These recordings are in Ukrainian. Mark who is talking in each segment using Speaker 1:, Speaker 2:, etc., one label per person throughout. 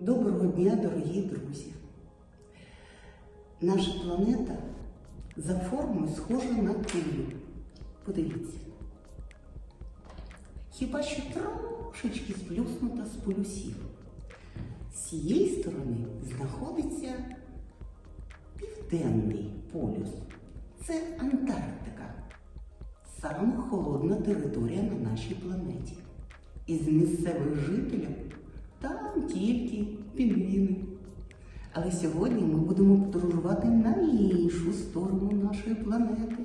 Speaker 1: Доброго дня, дорогі друзі! Наша планета за формою схожа на кулю. Подивіться. Хіба що трошечки сплюснута з полюсів. З цієї сторони знаходиться південний полюс. Це Антарктика. Саме холодна територія на нашій планеті. Із місцевих жителів там тільки пінгвіни. Але сьогодні ми будемо подорожувати на іншу сторону нашої планети,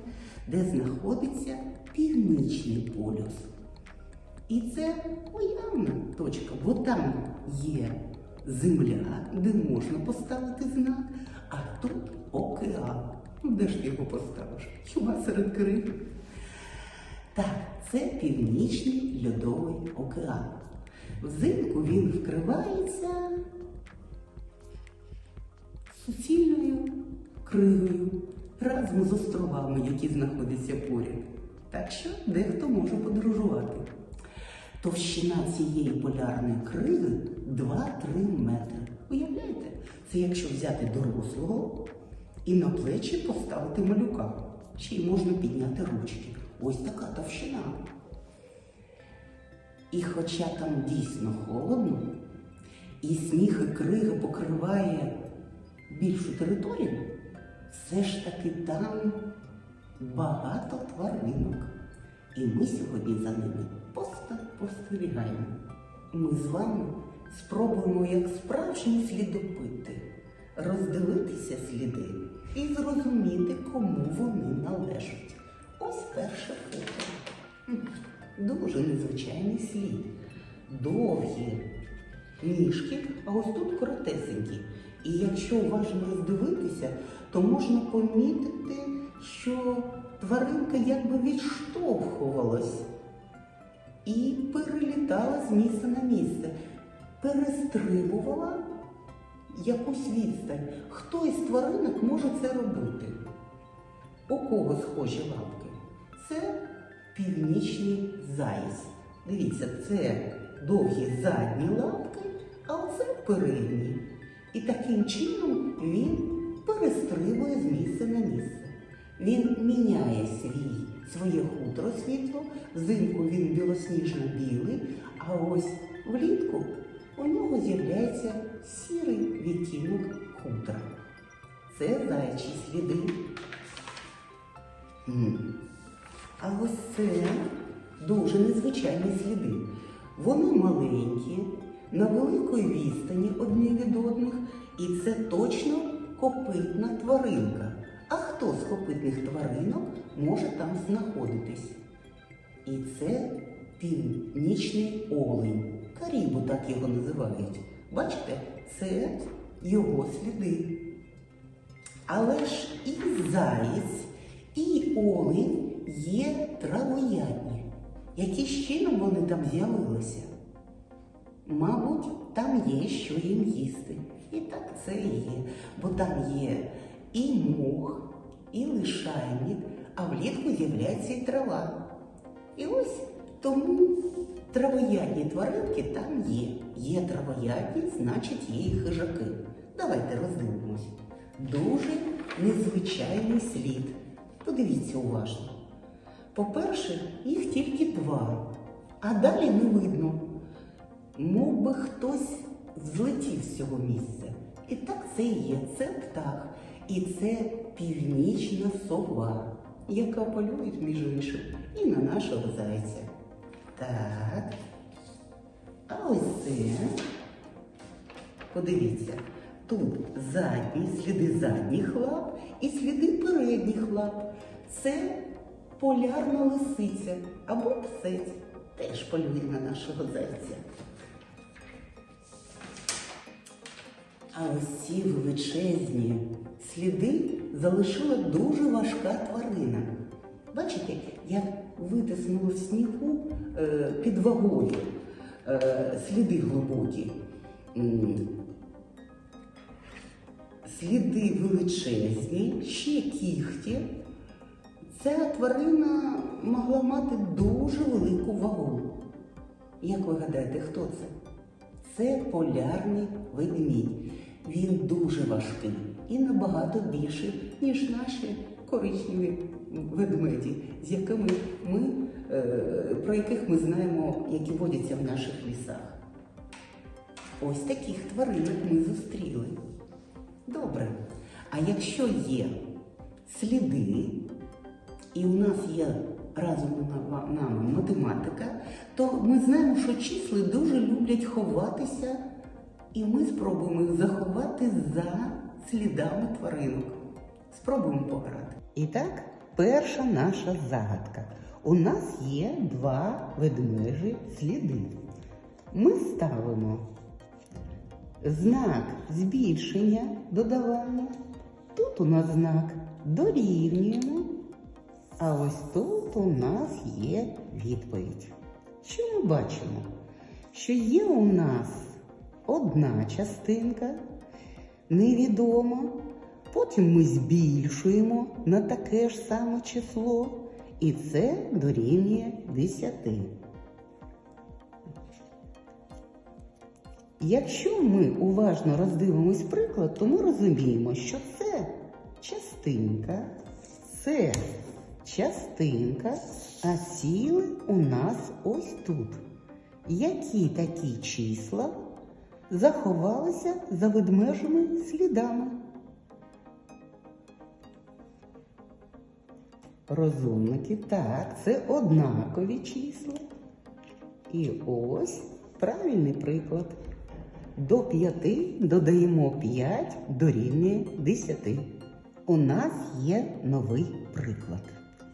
Speaker 1: де знаходиться північний полюс. І це уявна точка, бо там є земля, де можна поставити знак, а тут океан. Ну, де ж ти його поставиш? Хіба серед Криму? Так, це північний льодовий океан. Взимку він вкривається суцільною кригою разом з островами, які знаходяться поряд. Так що дехто може подорожувати. Товщина цієї полярної криги 2-3 метри. Уявляєте? Це якщо взяти дорослого і на плечі поставити малюка. Ще й можна підняти ручки. Ось така товщина. І хоча там дійсно холодно, і сніг і крига покриває більшу територію, все ж таки там багато тваринок. І ми сьогодні за ними просто спостерігаємо. Ми з вами спробуємо, як справжні слідопити, роздивитися сліди і зрозуміти, кому вони належать. Ось перше фото. Дуже незвичайний слід. Довгі ніжки, а ось тут коротесенькі. І якщо уважно роздивитися, то можна помітити, що тваринка якби відштовхувалась і перелітала з місця на місце, перестрибувала якусь відстань. Хто із тваринок може це робити? У кого схожі лапки? Це північний заєць. Дивіться, це довгі задні лапки, а оце передні. І таким чином він перестрибує з місця на місце. Він міняє свій, своє хутро світло, взимку він білосніжно-білий, а ось влітку у нього з'являється сірий відтінок хутра. Це заячі сліди. М. А ось це дуже незвичайні сліди. Вони маленькі, на великій відстані одні від одних, і це точно копитна тваринка. А хто з копитних тваринок може там знаходитись? І це північний олень. Карібу так його називають. Бачите, це його сліди. Але ж і заєць, і олень є травоядні. Яким чином вони там з'явилися? Мабуть, там є що їм їсти. І так це і є. Бо там є і мох, і лишайник, а влітку з'являється і трава. І ось тому травоядні тваринки там є. Є травоядні, значить є і хижаки. Давайте роздивимось. Дуже незвичайний слід. Подивіться уважно. По-перше, їх тільки два, а далі не видно. Мов би хтось злетів з цього місця. І так це і є, це птах. І це північна сова, яка полює, між іншим, і на нашого зайця. Так. А ось це. Подивіться, тут задні, сліди задніх лап і сліди передніх лап. Це полярна лисиця або псець. Теж полює на нашого зайця. А ось ці величезні сліди залишила дуже важка тварина. Бачите, як витиснуло в снігу е, під вагою е, сліди глибокі. Сліди величезні, ще кіхті. Ця тварина могла мати дуже велику вагу. Як ви гадаєте, хто це? Це полярний ведмідь. Він дуже важкий і набагато більший, ніж наші коричневі ведмеді, з якими ми, е, про яких ми знаємо, які водяться в наших лісах. Ось таких тваринок ми зустріли. Добре. А якщо є сліди, і у нас є разом нами математика, то ми знаємо, що числи дуже люблять ховатися, і ми спробуємо їх заховати за слідами тваринок. Спробуємо пограти. І так, перша наша загадка. У нас є два ведмежі сліди. Ми ставимо знак збільшення додавання. Тут у нас знак дорівнюємо. А ось тут у нас є відповідь. Що ми бачимо? Що є у нас одна частинка невідома, потім ми збільшуємо на таке ж саме число, і це дорівнює 10. Якщо ми уважно роздивимось приклад, то ми розуміємо, що це частинка, це частинка, а сіли у нас ось тут. Які такі числа заховалися за ведмежими слідами? Розумники, так, це однакові числа. І ось правильний приклад. До 5 додаємо 5 дорівнює 10. У нас є новий приклад.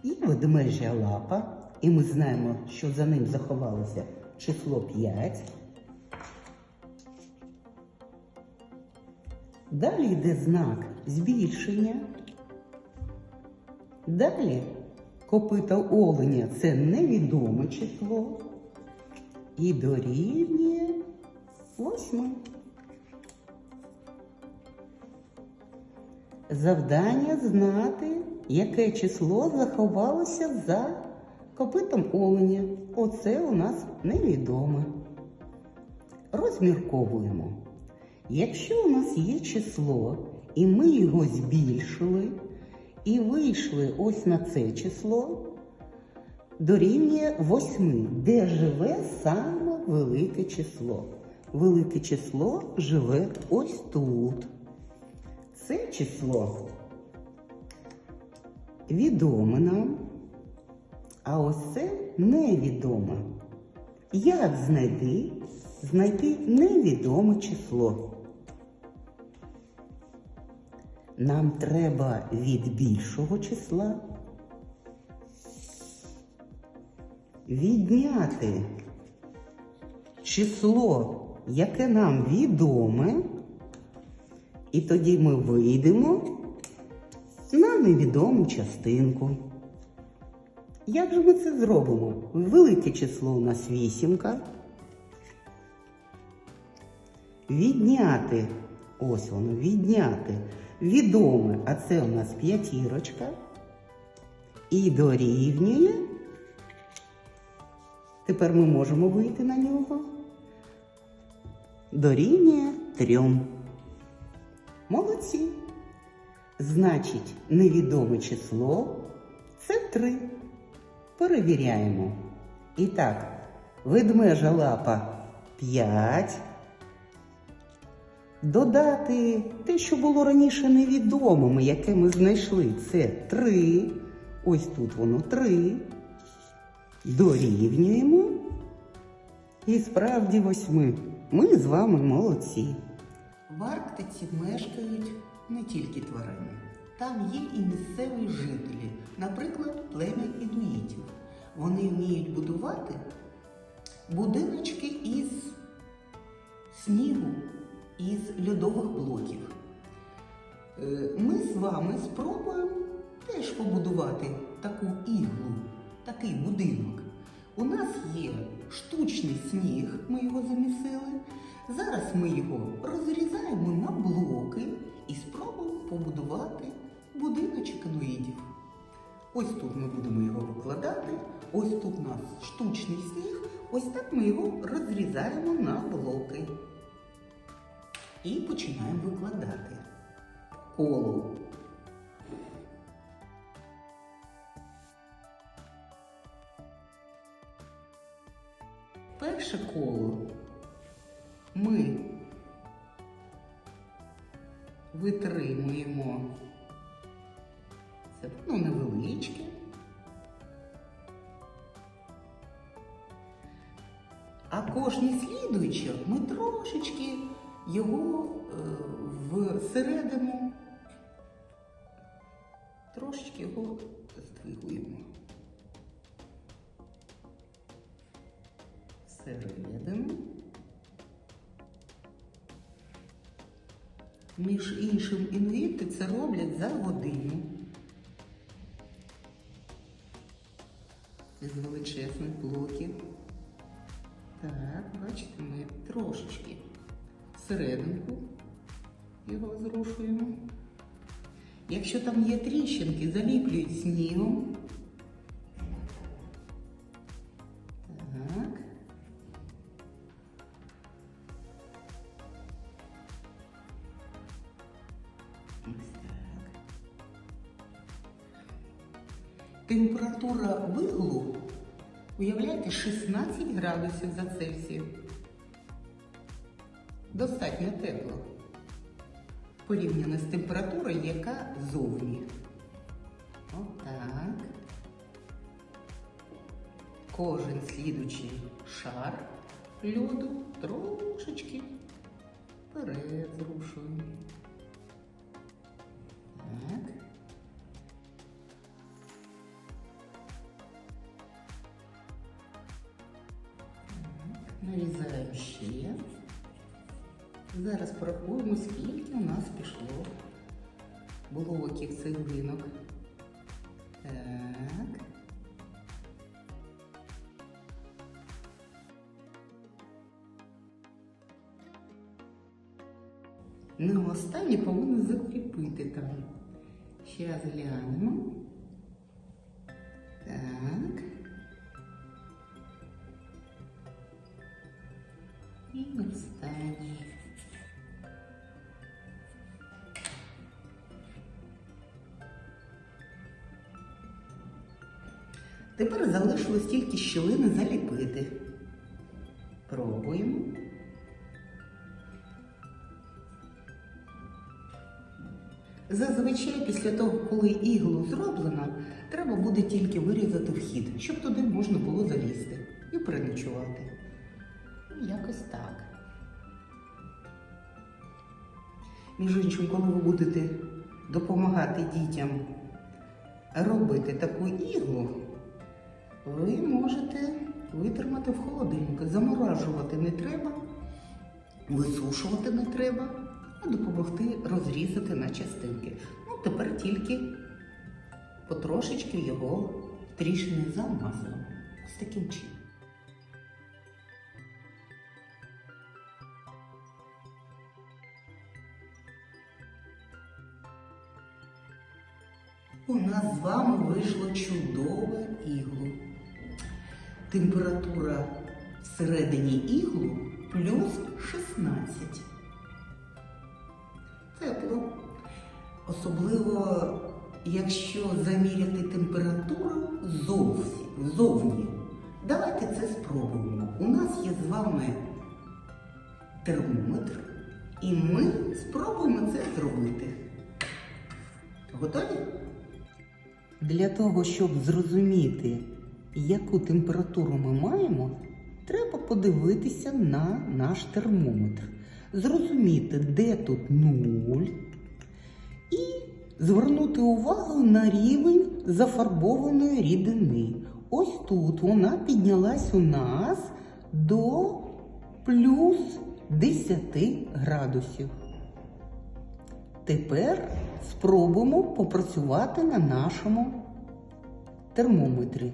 Speaker 1: І ведмежа лапа, і ми знаємо, що за ним заховалося число 5. Далі йде знак збільшення. Далі копита оленя це невідоме число. І дорівнює восьми. Завдання знати, яке число заховалося за копитом оленя. Оце у нас невідоме. Розмірковуємо. Якщо у нас є число, і ми його збільшили, і вийшли ось на це число, дорівнює восьми, де живе саме велике число. Велике число живе ось тут. Це число відоме нам, а ось це невідоме. Як знайти, знайти невідоме число? Нам треба від більшого числа відняти число, яке нам відоме, і тоді ми вийдемо на невідому частинку. Як же ми це зробимо? Велике число у нас вісімка. Відняти, ось воно, відняти відоме, а це у нас п'ятірочка. І дорівнює. Тепер ми можемо вийти на нього. Дорівнює трьом. Молодці. Значить, невідоме число це 3. Перевіряємо. І так, ведмежа лапа 5. Додати те, що було раніше невідомим, яке ми знайшли, це 3. Ось тут воно 3. Дорівнюємо. І справді восьми. Ми з вами молодці. В Арктиці мешкають не тільки тварини. Там є і місцеві жителі, наприклад, плем'я інуїтів. Вони вміють будувати будиночки із снігу, із льодових блоків. Е, Ми з вами спробуємо теж побудувати таку іглу, такий будинок. У нас є штучний сніг, ми його замісили. Зараз ми його розрізаємо на блоки і спробуємо побудувати будиночок інуїдів. Ось тут ми будемо його викладати, ось тут у нас штучний сніг, ось так ми його розрізаємо на блоки. І починаємо викладати по колу. Перше коло ми витримуємо. Це воно невеличке. А кожне слідуюче ми трошечки його е, всередину, трошечки його здвигуємо. Всередину. Між іншим інгвіти це роблять за годину. З величезних блоків. Так, бачите, ми трошечки всерединку його зрушуємо. Якщо там є тріщинки, заліплюють снігом. Виглу, уявляєте, 16 градусів за Цельсієм. Достатньо тепло. Порівняно з температурою, яка зовні. Отак. Кожен слідучий шар льоду трошечки вперед Нарізаємо ще. Зараз порахуємо, скільки у нас пішло блоків цеглинок. Так. Ну, останнє повинно закріпити там. Зараз глянемо. Тепер залишилось тільки щілини заліпити. Пробуємо. Зазвичай після того, коли іглу зроблено, треба буде тільки вирізати вхід, щоб туди можна було залізти і переночувати. Якось так. Між іншим, коли ви будете допомагати дітям робити таку іглу, ви можете витримати в холодильнику. Заморажувати не треба, висушувати не треба, а допомогти розрізати на частинки. Ну, тепер тільки потрошечки його трішки замазуємо. Ось таким чином. У нас з вами вийшло чудове іглу. Температура всередині іглу плюс 16. Тепло. Особливо, якщо заміряти температуру зовсім, зовні. Давайте це спробуємо. У нас є з вами термометр, і ми спробуємо це зробити. Готові? Для того, щоб зрозуміти, яку температуру ми маємо, треба подивитися на наш термометр, зрозуміти, де тут нуль, і звернути увагу на рівень зафарбованої рідини. Ось тут вона піднялась у нас до плюс 10 градусів. Тепер спробуємо попрацювати на нашому термометрі.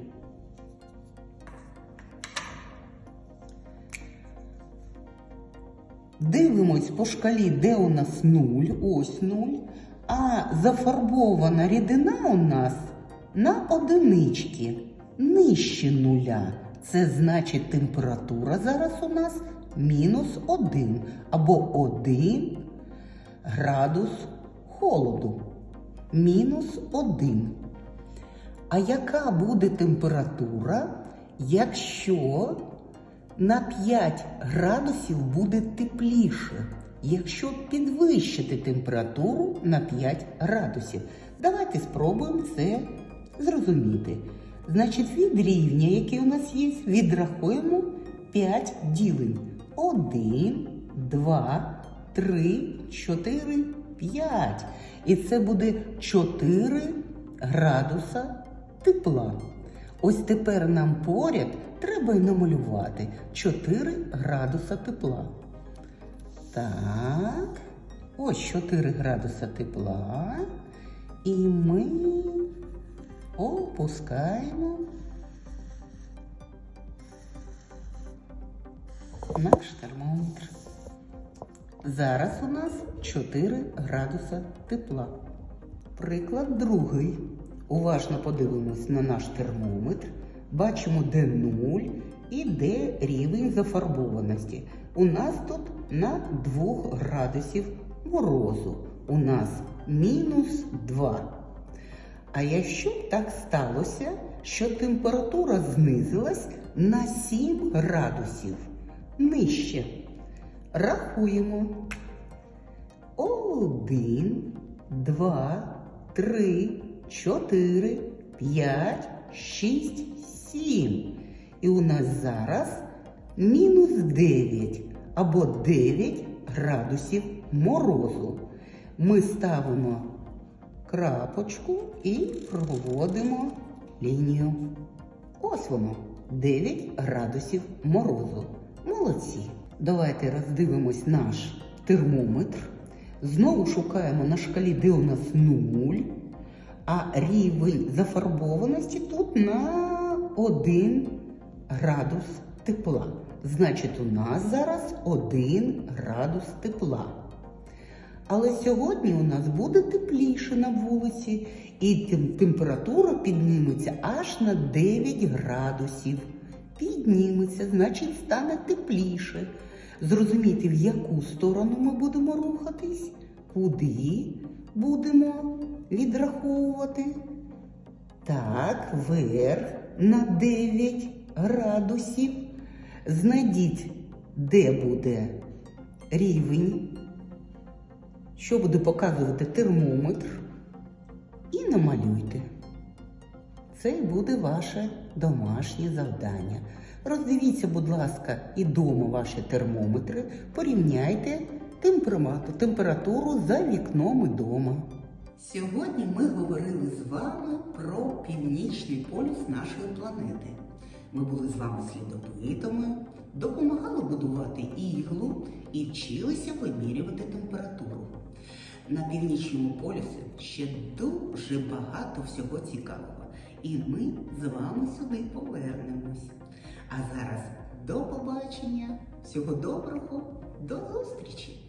Speaker 1: Дивимось по шкалі, де у нас 0, ось 0, а зафарбована рідина у нас на одинички, нижче нуля. Це значить температура зараз у нас мінус 1 або 1 градус холоду. Мінус 1. А яка буде температура, якщо на 5 градусів буде тепліше? Якщо підвищити температуру на 5 градусів. Давайте спробуємо це зрозуміти. Значить, від рівня, який у нас є, відрахуємо 5 ділень. 1, 2, 3, 4, 5. І це буде 4 градуса тепла. Ось тепер нам поряд треба й намалювати 4 градуса тепла. Так, ось 4 градуса тепла. І ми опускаємо наш термометр. Зараз у нас 4 градуса тепла. Приклад другий. Уважно подивимось на наш термометр. Бачимо, де 0 і де рівень зафарбованості. У нас тут на 2 градусів морозу. У нас мінус 2. А якщо б так сталося, що температура знизилась на 7 градусів нижче. Рахуємо. Один, два, три, чотири, п'ять, шість, сім. І у нас зараз мінус 9 або 9 градусів морозу. Ми ставимо крапочку і проводимо лінію. Ось воно 9 градусів морозу. Молодці. Давайте роздивимось наш термометр. Знову шукаємо на шкалі, де у нас 0, а рівень зафарбованості тут на 1 градус тепла. Значить, у нас зараз 1 градус тепла. Але сьогодні у нас буде тепліше на вулиці, і температура підніметься аж на 9 градусів. Підніметься, значить, стане тепліше. Зрозуміти, в яку сторону ми будемо рухатись, куди будемо відраховувати. Так, вверх на 9 градусів. Знайдіть, де буде рівень що буде показувати термометр, і намалюйте. Це буде ваше домашнє завдання. Роздивіться, будь ласка, і дома ваші термометри, порівняйте температуру, за вікном і дома. Сьогодні ми говорили з вами про північний полюс нашої планети. Ми були з вами слідопитами, допомагали будувати іглу і вчилися вимірювати температуру. На північному полюсі ще дуже багато всього цікавого. І ми з вами сюди повернемось. А зараз до побачення, всього доброго, до зустрічі!